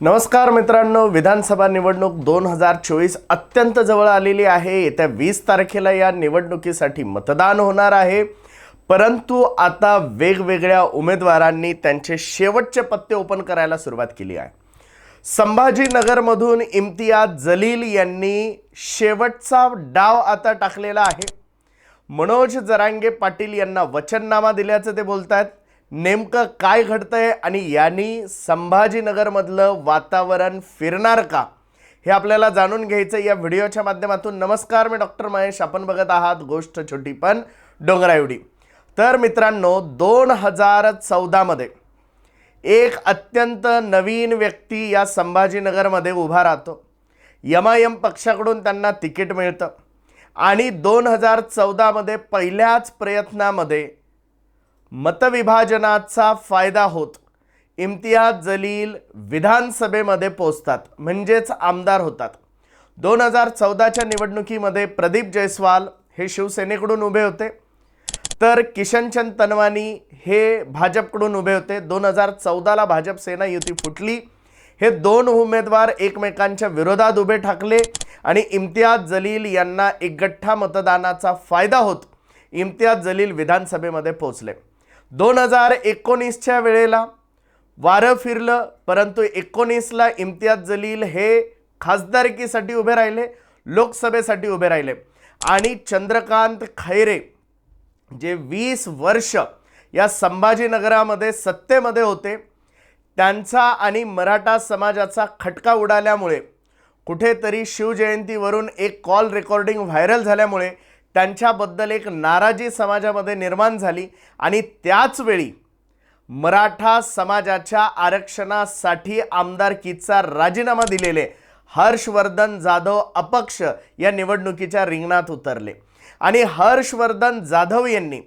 नमस्कार मित्रांनो विधानसभा निवडणूक दोन हजार चोवीस अत्यंत जवळ आलेली आहे. येत्या वीस तारखेला या निवडणुकीसाठी मतदान होणार आहे. परंतु आता वेगवेगळ्या उमेदवारांनी त्यांचे शेवटचे पत्ते ओपन करायला सुरुवात केली आहे. संभाजीनगरमधून इम्तियाज जलील यांनी शेवटचा डाव आता टाकलेला आहे. मनोज जरांगे पाटील यांना वचननामा दिल्याचं ते बोलत आहेत नेमकं काय घडतंय आणि यांनी संभाजीनगरमधलं वातावरण फिरणार का? हे आपल्याला जाणून घ्यायचं या व्हिडिओच्या माध्यमातून. नमस्कार मी डॉक्टर महेश. आपण बघत आहात गोष्ट छोटी पण डोंगराएवढी. तर मित्रांनो दोन हजार चौदामध्ये एक अत्यंत नवीन व्यक्ती या संभाजीनगरमध्ये उभा राहतो. यमायम पक्षाकडून त्यांना तिकीट मिळतं. आणि दोन हजार चौदामध्ये पहिल्याच प्रयत्नामध्ये मतविभाजनाचा फायदा होत. इम्तियाज जलील विधानसभेमध्ये पोचतात म्हणजेच आमदार होतात. दोन हजार चौदाच्या निवडणुकीमध्ये प्रदीप जयस्वाल हे शिवसेनेकडून उभे होते. तर किशनचंद तनवानी हे भाजपकडून उभे होते. दोन हजार चौदाला भाजप सेना युती फुटली. हे दोन उमेदवार एकमेकांच्या विरोधात उभे ठाकले आणि इम्तियाज जलील यांना एकगठ्ठा मतदानाचा फायदा होत इम्तियाज जलील विधानसभेमध्ये पोचले. दोन हजार एकोणीसच्या वेळेला वारं फिरलं परंतु एकोणीसला इम्तियाज जलील हे खासदारकीसाठी उभे राहिले लोकसभेसाठी उभे राहिले. आणि चंद्रकांत खैरे जे वीस वर्ष या संभाजीनगरामध्ये सत्तेमध्ये होते त्यांचा आणि मराठा समाजाचा खटका उडाल्यामुळे कुठेतरी शिवजयंतीवरून एक कॉल रेकॉर्डिंग व्हायरल झाल्यामुळे त्यांच्याबद्दल एक नाराजी समाजामध्ये निर्माण झाली आणि त्याचवेळी मराठा समाजाच्या आरक्षणासाठी आमदारकीचा राजीनामा दिलेले हर्षवर्धन जाधव अपक्ष या निवडणुकीच्या रिंगणात उतरले. आणि हर्षवर्धन जाधव यांनी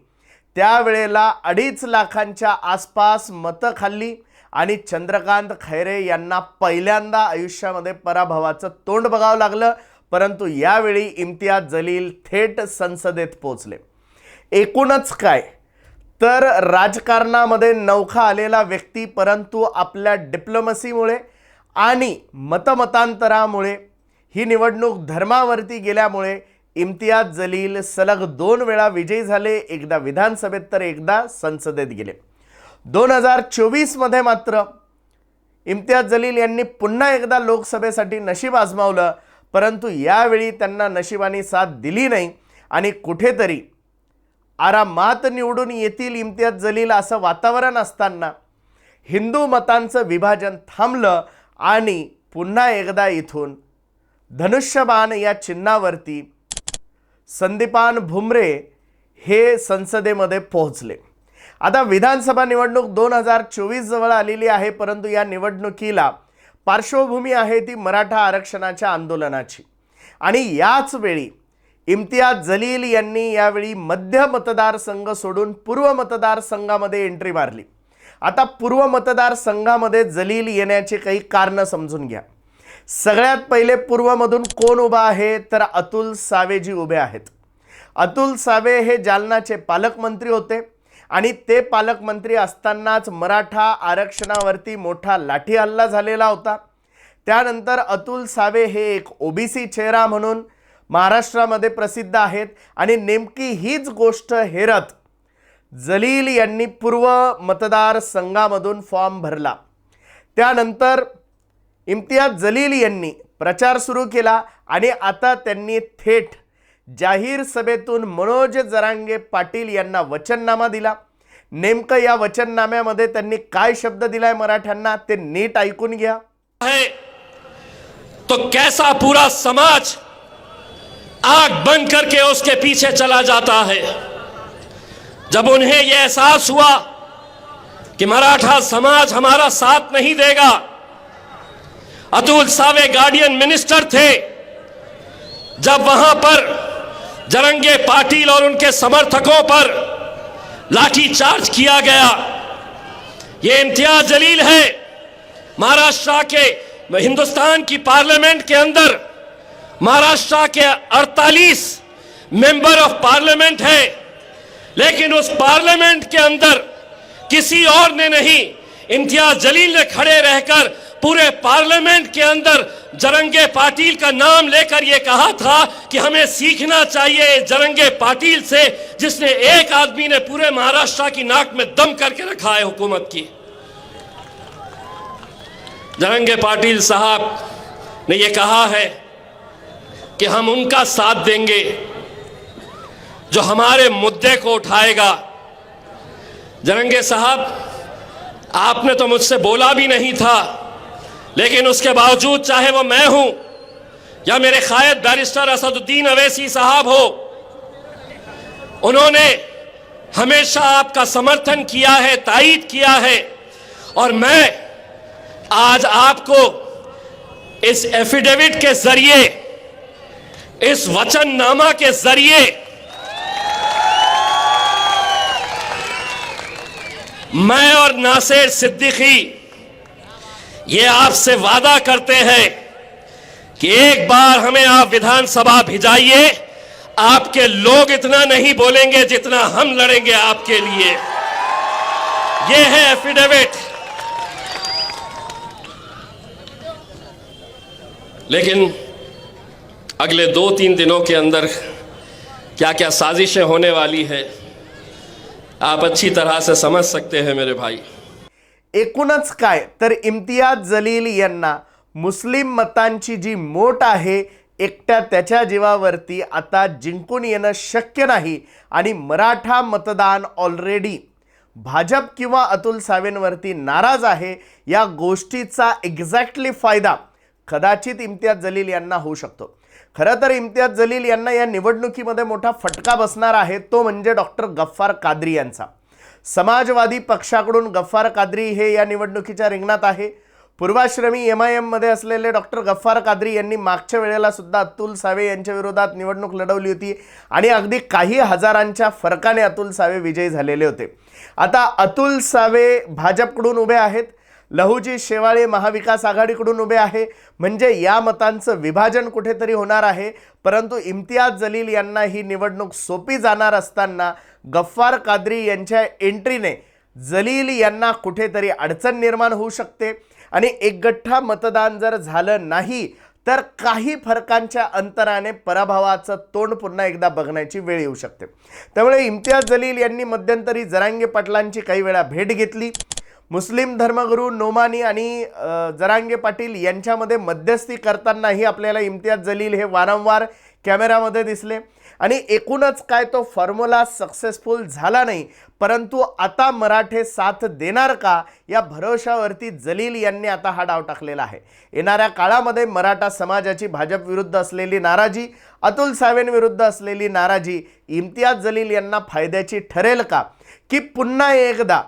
त्यावेळेला अडीच लाखांच्या आसपास मतं खाल्ली आणि चंद्रकांत खैरे यांना पहिल्यांदा आयुष्यामध्ये पराभवाचं तोंड बघावं लागलं. परंतु यावेळी इम्तियाज जलील थेट संसदेत पोचले. एकूणच काय? तर राजकारणामध्ये नौखा आलेला व्यक्ती परंतु आपल्या डिप्लोमसीमुळे आणि मतमतांतरामुळे ही निवडणूक धर्मावरती गेल्यामुळे इम्तियाज जलील सलग दोन वेळा विजयी झाले एकदा विधानसभेत तर एकदा संसदेत गेले. दोन हजार चोवीसमध्ये मात्र इम्तियाज जलील यांनी पुन्हा एकदा लोकसभेसाठी नशीब आजमावलं. परंतु यावेळी त्यांना नशिबाने साथ दिली नाही आणि कुठेतरी आरामात निवडून येतील इम्तियाज जलील असं वातावरण असताना हिंदू मतांचं विभाजन थांबलं आणि पुन्हा एकदा इथून धनुष्यबाण या चिन्हावरती संदीपान भुमरे हे संसदेमध्ये पोहोचले. आता विधानसभा निवडणूक दोन हजार चोवीस जवळ आलेली आहे परंतु या निवडणुकीला पार्श्वभूमी आहे ती मराठा आरक्षणाच्या आंदोलनाची. आणि याच वेळी इम्तियाज जलील यांनी यावेळी मध्य मतदारसंघ सोडून पूर्व मतदारसंघामध्ये एंट्री मारली. आता पूर्व मतदारसंघामध्ये जलील येण्याची काही कारणं समजून घ्या. सगळ्यात पहिले पूर्वमधून कोण उभा आहे? तर अतुल सावेजी उभे आहेत. अतुल सावे हे जालनाचे पालकमंत्री होते. आणि ते पालकमंत्री असतानाच मराठा आरक्षणावरती मोठा लाठी हल्ला झालेला होता. त्यानंतर अतुल सावे हे एक ओबीसी चेहरा म्हणून महाराष्ट्रामध्ये प्रसिद्ध आहेत आणि नेमकी हीच गोष्ट हेरत जलील यांनी पूर्व मतदारसंघामधून फॉर्म भरला. त्यानंतर इम्तियाज जलील यांनी प्रचार सुरू केला आणि आता त्यांनी थेट जाहीर सभेतून मनोज जरांगे पाटील यांना वचननामा दिला. नेमकं या वचननाम्यामध्ये त्यांनी काय शब्द दिलाय मराठ्यांना ते नीट ऐकून घ्या. है तो कैसा पूरा समाज आग बंद करके उसके पीछे चला जाता है? जब उन्हें यह एहसास हुआ कि मराठा समाज हमारा साथ नहीं देगा अतुल सावे गार्डियन मिनिस्टर थे जब वहां पर जरंगे पाटिल और उनके समर्थकों पर लाठीचार्ज किया गया। ये इम्तियाज़ जलील है। महाराष्ट्र के, हिंदुस्तान की पार्लियामेंट के अंदर महाराष्ट्र के 48 मेंबर ऑफ़ पार्लियामेंट है। लेकिन उस पार्लियामेंट के अंदर किसी और ने नहीं, इम्तियाज़ जलील ने खड़े रहकर पूरे पार्लियामेंट के अंदर जरंगे पाटिल का नाम लेकर यह कहा था कि हमें सीखना चाहिए जरंगे पाटिल से, जिसने एक आदमी ने पूरे महाराष्ट्र की नाक में दम करके रखा है हुकूमत की। जरंगे पाटिल साहब ने यह कहा है कि हम उनका साथ देंगे, जो हमारे मुद्दे को उठाएगा। जरंगे साहब, आपने तो मुझसे बोला भी नहीं था लेकिन उसके बावजूद चाहे वो मैं हूँ या मेरे कायद बैरिस्टर असदुद्दीन अवैसी साहब हो, उन्होंने हमेशा आपका समर्थन किया है, तायीद किया है, और मैं आज आपको इस एफिडेविट के ज़रिए, इस वचननामा के ज़रिए मैं और नासिर सिद्दीकी ये आपसे वादा करते हैं कि एक बार हमें आप विधानसभा भिजाइए। आपके लोग इतना नहीं बोलेंगे जितना हम लड़ेंगे आपके लिए। ये है एफिडेविट लेकिन अगले दो तीन दिनों के अंदर क्या क्या साजिशें होने वाली है, आप अच्छी तरह से समझ सकते हैं मेरे भाई। एकूणच काय? तर इम्तियाज जलील यांना मुस्लिम मतांची जी मोट आहे एकट्या त्याच्या जीवावरती आता जिंकून येणं शक्य नाही आणि मराठा मतदान ऑलरेडी भाजप किंवा अतुल सावेंवरती नाराज आहे या गोष्टीचा एक्झॅक्टली फायदा कदाचित इम्तियाज जलील यांना होऊ शकतो. खरं तर इम्तियाज जलील यांना या निवडणुकीमध्ये मोठा फटका बसणार आहे तो म्हणजे डॉक्टर गफ्फार कादरी यांचा. समाजवादी पक्षाकडून गफ्फार कादरी हे या निवडणुकीच्या रिंगणात आहे. पूर्वाश्रमी एम आय एममध्ये असलेले डॉक्टर गफ्फार कादरी यांनी मागच्या वेळेला सुद्धा अतुल सावे यांच्या विरोधात निवडणूक लढवली होती आणि अगदी काही हजारांच्या फरकाने अतुल सावे विजयी झालेले होते. आता अतुल सावे भाजपकडून उभे आहेत. लहुजी शेवाळे महाविकास आघाडीकडून उभे आहे. म्हणजे या मतांचं विभाजन कुठेतरी होणार आहे. परंतु इम्तियाज जलील यांना ही निवडणूक सोपी जाणार असताना गफ्फार कादरी यांच्या एंट्रीने जलील यांना कुठेतरी अडचण निर्माण होऊ शकते. आणि एकगठ्ठा मतदान जर झालं नाही तर काही फरकांच्या अंतराने पराभवाचं तोंड पुन्हा एकदा बघण्याची वेळ येऊ शकते. त्यामुळे इम्तियाज जलील यांनी मध्यंतरी जरांगे पाटलांची काही वेळा भेट घेतली. मुस्लिम धर्मगुरू नोमानी आणि जरांगे पाटील यांच्यामध्ये मध्यस्थी करतानाही आपल्याला इम्तियाज जलील हे वारंवार कॅमेरामध्ये दिसले. आणि एकूणच काय तो फॉर्म्युला सक्सेसफुल झाला नाही परंतु आता मराठे साथ देणार का या भरोशावरती जलील यांनी आता हा डाव टाकलेला आहे. येणाऱ्या काळामध्ये मराठा समाजाची भाजप विरुद्ध असलेली नाराजी अतुल सावेंविरुद्ध असलेली नाराजी इम्तियाज जलील यांना फायद्याची ठरेल का? की पुन्हा एकदा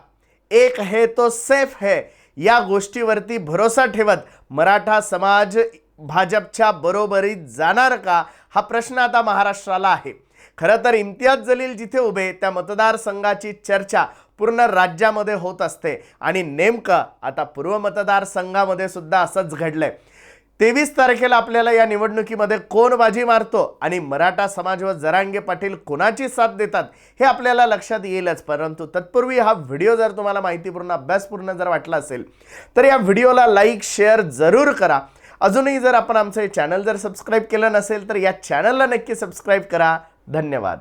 एक है तो सेफ है. या गोष्टीवरती भरोसा ठेवत मराठा समाज भाजपच्या बरोबरीत जाणार का? हा प्रश्न आता महाराष्ट्राला आहे. खरं तर इम्तियाज जलील जिथे उभे त्या मतदारसंघाची चर्चा पूर्ण राज्यामध्ये होत असते. आणि नेमकं आता पूर्व मतदारसंघामध्ये सुद्धा असंच घडलं आहे तेवीस तारखेला आपल्याला या निवडणुकीमध्ये कोण बाजी मारतो आणि मराठा समाज व जरांगे पाटील कोणाची साथ देतात हे आपल्याला लक्षात येईलच. परंतु तत्पूर्वी हा व्हिडिओ जर तुम्हाला माहितीपूर्ण अभ्यासपूर्ण जर वाटला असेल तर या व्हिडिओला लाईक शेअर जरूर करा. अजूनही जर आपण आमचं हे चॅनल जर सबस्क्राईब केलं नसेल तर या चॅनलला नक्की सबस्क्राईब करा. धन्यवाद.